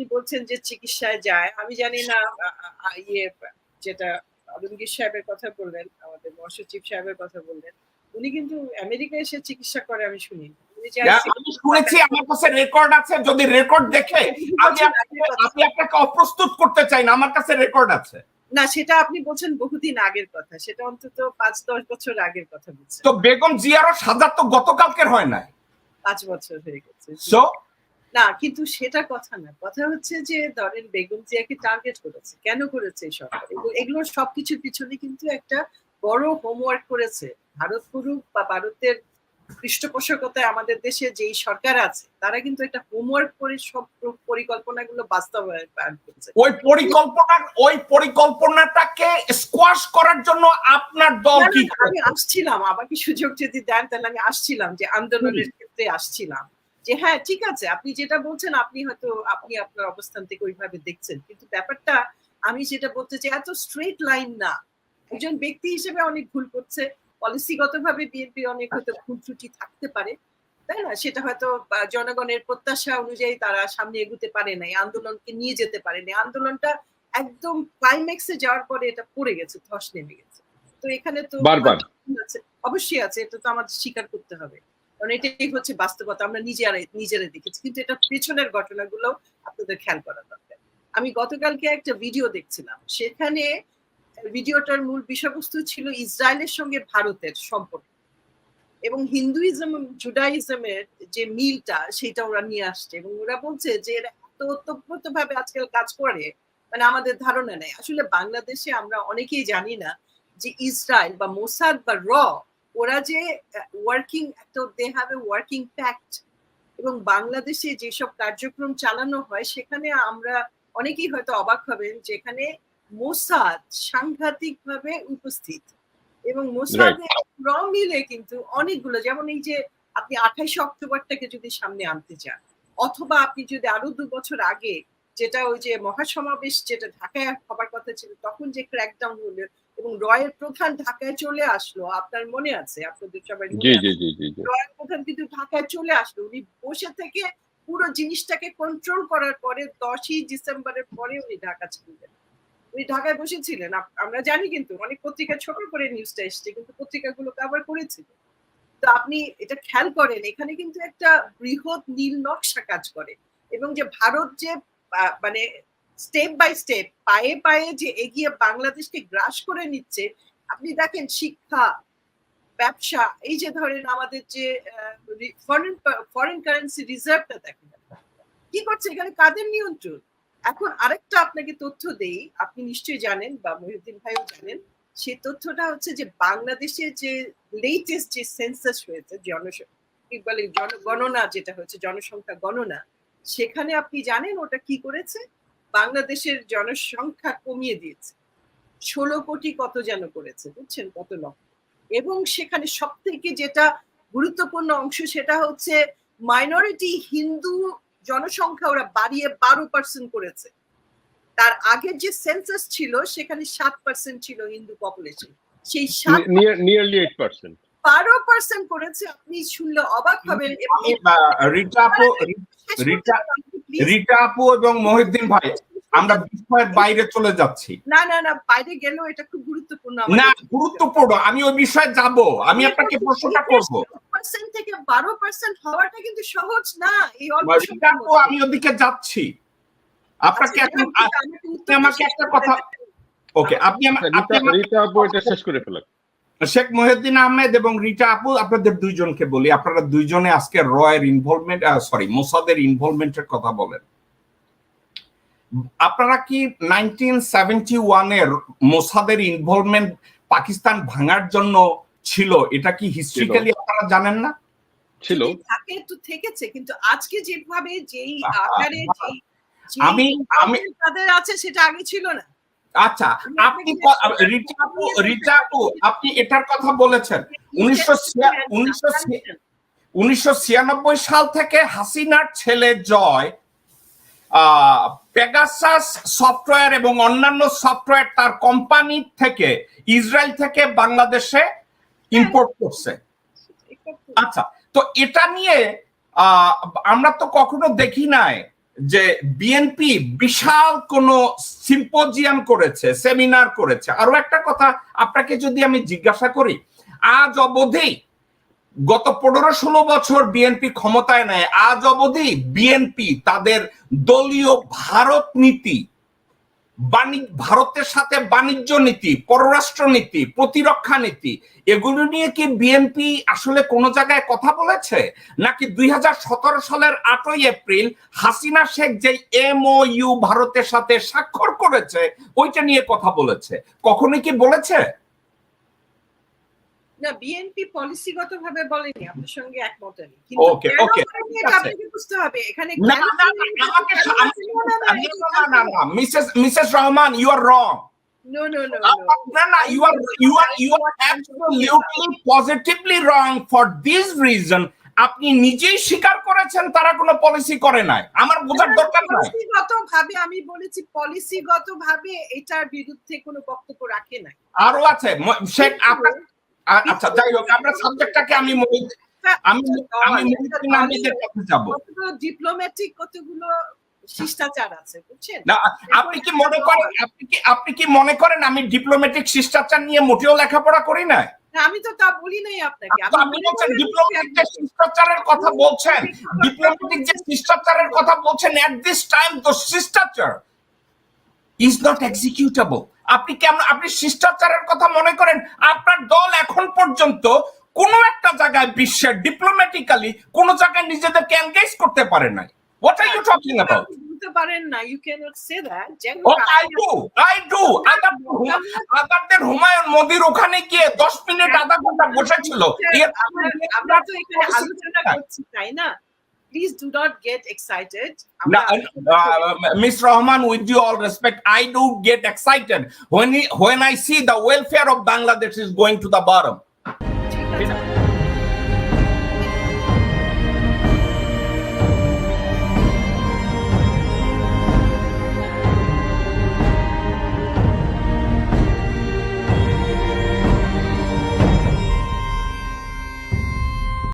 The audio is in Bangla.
আপনি বলছেন যে চিকিৎসায় যায়। আমি জানি না ইয়ে যেটা আলমগীর সাহেবের কথা বললেন আমাদের মহাসচিব সাহেবের কথা বললেন উনি কিন্তু আমেরিকা এসে চিকিৎসা করে আমি শুনি আমি শুনেছি আমার কাছে রেকর্ড আছে যদি রেকর্ড দেখে আমি আপনাকে আমি আপনাকে অপ্রস্তুত করতে চাই না আমার কাছে রেকর্ড আছে। না সেটা আপনি বলছেন বহুদিন আগের কথা সেটা অন্তত পাঁচ দশ বছর আগের কথা বলছেন। তো বেগম জিয়ারও সাজা তো গতকালকের হয় নাই। পাঁচ বছর হয়ে গেছে। সো না কিন্তু সেটা কথা না। কথা হচ্ছে যে ধরেন বেগম জিয়াকে টার্গেট করেছে। কেন করেছে সরকার? এগুলো- এগুলোর সবকিছুর পিছনে কিন্তু একটা বড় হোমওয়ার্ক করেছে। ভারত করুক বা ভারতের পৃষ্ঠপোষকতায় আমাদের দেশে যেই সরকার আছে তারা কিন্তু একটা হোমওয়ার্ক করে সব পরিকল্পনাগুলো বাস্তবায়ন করেছে। ওই পরিকল্পনা ওই পরিকল্পনাটাকে স্কোয়াশ করার জন্য আপনার দল কি আমি আসছিলাম। আমাকে সুযোগ যদি দেন তাহলে আমি আসছিলাম যে আন্দোলনের ক্ষেত্রে আসছিলাম। যে হ্যাঁ ঠিক আছে আপনি যেটা বলছেন আপনি হয়তো আপনি আপনার অবস্থান থেকে ওইভাবে দেখছেন। কিন্তু ব্যাপারটা আমি যেটা বলতে চাই এত স্ট্রেট লাইন না। একজন ব্যক্তি হিসেবে অনেক ভুল করছে পলিসিগত ভাবে বিএনপির অনেক হয়তো ভুল ত্রুটি থাকতে পারে তাই না? সেটা হয়তো জনগণের প্রত্যাশা অনুযায়ী তারা সামনে এগুতে পারে নাই আন্দোলনকে নিয়ে যেতে পারে নাই। আন্দোলনটা একদম ক্লাইম্যাক্সে যাওয়ার পরে এটা পড়ে গেছে ধস নেমে গেছে। তো এখানে তো অবশ্যই আছে এটা তো আমাদের স্বীকার করতে হবে। কারণ এটাই হচ্ছে বাস্তবতা, আমরা নিজেরাই নিজেরা দেখেছি। কিন্তু এটা পেছনের ঘটনাগুলো আপনাদের খেয়াল করা দরকার। আমি গতকালকে একটা ভিডিও দেখছিলাম। সেখানে ভিডিওটার মূল বিষয়বস্তু ছিল ইসরায়েলের সঙ্গে ভারতের সম্পর্ক। এবং হিন্দুইজম, জুডাইজমের যে মিলটা সেটা ওরা নিয়ে আসছে। এবং ওরা বলছে যে এরা এত ভাবে আজকাল কাজ করে মানে আমাদের ধারণা নেই। আসলে বাংলাদেশে আমরা অনেকেই জানি না যে ইসরায়েল বা মোসাদ বা র ওরা যে ওয়ার্কিং একটা they have a working pact এবং বাংলাদেশে যেসব কার্যক্রম চালানো হয় সেখানে আমরা অনেকেই হয়তো অবাক হবেন যেখানে মোসাদ সাংঘাতিক ভাবে উপস্থিত। এবং মোসাদের র মিলে কিন্তু অনেকগুলো যেমন এই যে আপনি আঠাইশে অক্টোবরটাকে যদি সামনে আনতে চান অথবা আপনি যদি আরও দু বছর আগে যেটা ওই যে মহাসমাবেশ যেটা ঢাকায় হবার কথা ছিল তখন যে ক্র্যাকডাউন হলো এবং রয়ের প্রধান ঢাকায় চলে আসলো আপনার মনে আছে? আপনাদের সবাই রয়্যাল প্রধান কিন্তু ঢাকায় চলে আসলো। উনি বসে থেকে পুরো জিনিসটাকে কন্ট্রোল করার পরে দশই ডিসেম্বরের পরে উনি ঢাকা ছিলেন। উনি ঢাকায় বসেছিলেন। আমরা জানি কিন্তু অনেক পত্রিকা ছোট করে নিউজটা এসছে কিন্তু পত্রিকাগুলো কভার করেছিল। তো আপনি এটা খেয়াল করেন এখানে কিন্তু একটা বৃহৎ নীল নকশা কাজ করে। এবং যে ভারত যে মানে স্টেপ বাই স্টেপ পায়ে পায়ে যে এগিয়ে বাংলাদেশকে গ্রাস করে নিচ্ছে, আপনি দেখেন শিক্ষা, ব্যবসা, এই যে ধরেন আমাদের যে ফরেন ফরেন কারেন্সি রিজার্ভটা দেখেন। কি করছে? এখানে কাদের নিয়ন্ত্রণ? এখন আরেকটা আপনাকে তথ্য দেই, আপনি নিশ্চয়ই জানেন বা মহিউদ্দিন ভাইও জানেন সেই তথ্যটা হচ্ছে যে বাংলাদেশে যে লেটেস্ট যে সেন্সাস হয়েছে জনসংখ্যা বলে জনগণনা যেটা হচ্ছে জনসংখ্যা গণনা, সেখানে আপনি জানেন ওটা কি করেছে? বাংলাদেশের জনসংখ্যা কমিয়ে দিয়েছে। ষোলো কোটি কত যেন করেছে বুঝছেন? কত লক্ষ। এবং সেখানে সব থেকে যেটা গুরুত্বপূর্ণ অংশ সেটা হচ্ছে মাইনরিটি হিন্দু জনসংখ্যা ওরা বাড়িয়ে বারো পার্সেন্ট করেছে। তার আগের যে সেন্সাস ছিল সেখানে সাত পার্সেন্ট ছিল হিন্দু পপুলেশন সেই সাত নিয়ারলি এইট পার্সেন্ট বারো পার্সেন্ট করেছে আপনি শুনলে অবাক হবেন। রিটা রিটা-? রিটা আপু এবং মহিউদ্দিন ভাই আমরা বিষয়ের বাইরে চলে যাচ্ছি না না না বাইরে গেলেও এটা খুব গুরুত্বপূর্ণ না গুরুত্বপূর্ণ আমি ওই বিষয়ে যাব আমি আপনাকে প্রশ্নটা করব পার্সেন্ট থেকে বারো পার্সেন্ট হওয়াটা কিন্তু সহজ না এই অল্প আপু আমি ওদিকে যাচ্ছি আপনাকে আচ্ছা, এখন আমাকে একটা কথা- ওকে আপনি আমা- আপনি রিতা আপু এটা শেষ করে ফেলাক শেখ মহিউদ্দিন আহমেদ এবং রিটা আপু আপনাদের দুইজনকে বলি। আপনারা দুইজনে আজকে রয়ের ইনভলভমেন্ট সরি মোসাদের ইনভলভমেন্টের কথা বলেন। আপনারা কি নাইনটিন সেভেন্টি ওয়ানের মোসাদের ইনভলভমেন্ট পাকিস্তান ভাঙার জন্য ছিল? এটা কি হিস্ট্রিক্যালি আপনারা জানেন না? ছিল। থাকে তো থেকেছে কিন্তু আজকে যেভাবে যেই আকারে যেই যেই আমি- আমি- তাদের আছে সেটা আগে ছিল না। আচ্ছা আপনি ক- রিটা আপু রিটা আপু আপনি এটার কথা বলেছেন। উনিশশো উনিশশো সাল থেকে হাসিনার ছেলে জয় পেগাসাস সফটওয়্যার এবং অন্যান্য সফটওয়্যার তার কোম্পানি থেকে ইসরায়েল থেকে বাংলাদেশে ইম্পোর্ট করছে। আচ্ছা তো এটা নিয়ে আহ, আমরা তো কখনো দেখি নাই যে বিএনপি বিশাল কোন সিম্পোজিয়াম করেছে, সেমিনার করেছে। আরও একটা কথা আপনাকে যদি আমি জিজ্ঞাসা করি, আজ অবধি গত পনেরো ষোলো বছর বিএনপি ক্ষমতায় নেয়, আজ অবধি বিএনপি তাদের দলীয় ভারত নীতি বাণিজ্য, ভারতের সাথে বাণিজ্য নীতি, পররাষ্ট্র নীতি, প্রতিরক্ষা নীতি, এগুলো নিয়ে কি বিএনপি আসলে কোন জায়গায় কথা বলেছে? নাকি দুই হাজার সতেরো সালের আটই এপ্রিল হাসিনা শেখ যে এমওইউ ভারতের সাথে স্বাক্ষর করেছে, ওইটা নিয়ে কথা বলেছে? কখনো কি বলেছে? না বিএনপি পলিসিগত ভাবে বলেনি আপনার সঙ্গে একমত আমি। এটা আছে। আপনাকে বুঝতে হবে। এখানে না না Mrs Mrs Rahman you are wrong No, no, no, no. no, no, you are you are you are absolutely positively wrong for this reason. আপনি নিজেই স্বীকার করেছেন তারা কোনো পলিসি করে নাই। আমার বোঝার দরকার নাই। পলিসিগত ভাবে আমি বলেছি পলিসিগত ভাবে এটার বিরুদ্ধে কোনো বক্তব্য রাখে নাই। আরও আছে। শেখ আপনার আচ্ছা যাই হোক সাবজেক্টটাকে আমি মহিউদ্দিন- আমি আমি মহিউদ্দিন কাছে যাব। ডিপ্লোম্যাটিক কতগুলো শিষ্টাচার আছে বুঝছেন? না আপনি কি মনে করেন আপনি কি আপনি কি মনে করেন আমি ডিপ্লোম্যাটিক শিষ্টাচার নিয়ে মোটেও লেখাপড়া করি না আমি তো তা বলি নাই আপনাকে। তো আপনি বলছেন ডিপ্লোম্যাটিক যে শিষ্টাচারের কথা বলছেন ডিপ্লোম্যাটিক যে শিষ্টাচারের কথা বলছেন এট দিস টাইম তো শিষ্টাচার ইজ নট এক্সিকিউটেবল আপনি কেমন আপনি শিষ্টাচারের কথা মনে করেন আপনার দল এখন পর্যন্ত কোন একটা জায়গায় বিশ্বের ডিপ্লোম্যাটিক্যালি কোন জায়গায় নিজেদেরকে এনগেজ করতে পারে নাই। What are you talking about পারেন না you can not say that I do I do আদারদের Humayun মোদির ওখানে গিয়ে দশ মিনিট আধা ঘণ্টা বসেছিল। আমরা তো এখানে আলোচনা করছি তাই না? please do not get excited. No, uh, uh Miss Rahman, with due all respect, I do get excited when he, when I see the welfare of Bangladesh is going to the bottom.